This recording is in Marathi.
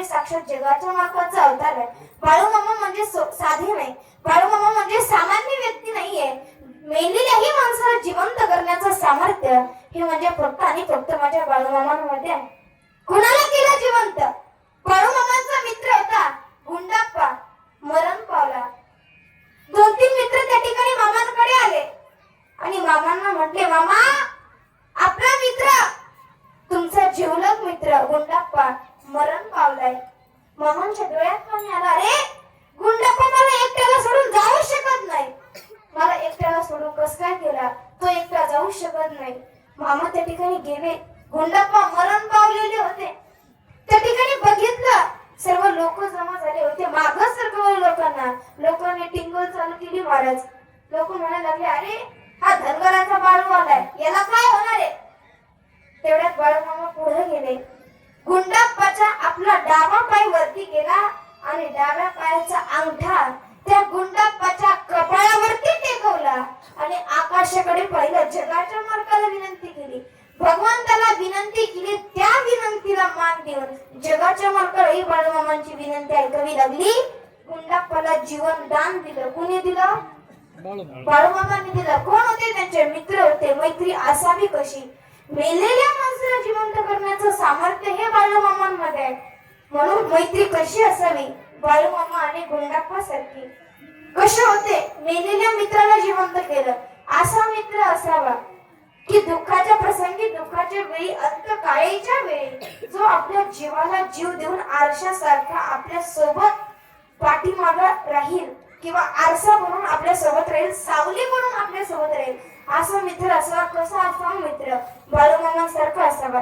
म्हणजे साक्षात जगाच्या मार्फतचा अवतार आहे. बाळूमामा म्हणजे साधे नाही. बाळूमामा म्हणजे सामान्य व्यक्ती नाहीये. मेलेल्याही माणसाला जिवंत करण्याचं सामर्थ्य हे म्हणजे फक्त आणि फक्त माझ्या बाळूमामांमध्ये आहे. कुणाला केलं जिवंत? बाळूमामांचा मित्र होता गुंडाप्पा. मरण पावला. दोन तीन मित्र त्या ठिकाणी मामांकडे आले. आणि मामांना म्हटले मामा आपला मित्र तुमचा जीवलग मित्र गुंडाप्पा मरण पावलाय. मामांच्या डोळ्यात पाणी आला. अरे गुंडप्पा मला एकट्याला सोडून जाऊ शकत नाही. मला एकट्याला सोडून कस काय केला तो एकटा जाऊ शकत नाही. मामा त्या ठिकाणी गेले. गुंडप्पा मरण पावलेले होते. त्या ठिकाणी बघितलं. सर्व लोक जमा झाले होते. माग सरकवलं लोकांना. लोकांनी टिंगल चालू केली महाराज. लोक म्हणायला लागले अरे हा धनगराचा बाळू आलाय. याला काय होणार आहे? तेवढ्यात बाळूमामा पुढे गेले. वरती गेला आणि डाव्या पायाचा अंगठा त्या गुंडाप्पाच्या कपाळावरती टेकवला. आणि आकाशाकडे पाहिलं जगाच्या मार्गाला विनंती केली. भगवंताला विनंती केली त्या विनंतीला मान देऊन जगाच्या मार्गाला ही बाळूमामांची विनंती ऐकावी लागली. गुंडाप्पाला जीवन दान दिलं. कुणी दिलं? बाळूमामांनी दिलं. कोण होते? त्यांचे मित्र होते. मैत्री असावी कशी? मेलेल्या माणसाला जिवंत करण्याचं सामर्थ्य हे बाळूमामांमध्ये आहे. म्हणून मैत्री कशी असावी? बाळूमामा आणि गुंडाप्पा सारखी कसे होते? मेलेल्या मित्राला जिवंत केलं. असा मित्र असावा की दुःखाच्या प्रसंगी दुःखाच्या वेळी अंत काळेच्या वेळी. जो आपल्या जीवाला जीव देऊन आरशासारखा आपल्यासोबत पाठीमागा राहील किंवा आरसा म्हणून आपल्यासोबत राहील सावली म्हणून आपल्यासोबत राहील असा मित्र असावा. कसा असावा मित्र? बाळूमामांसारखा असावा.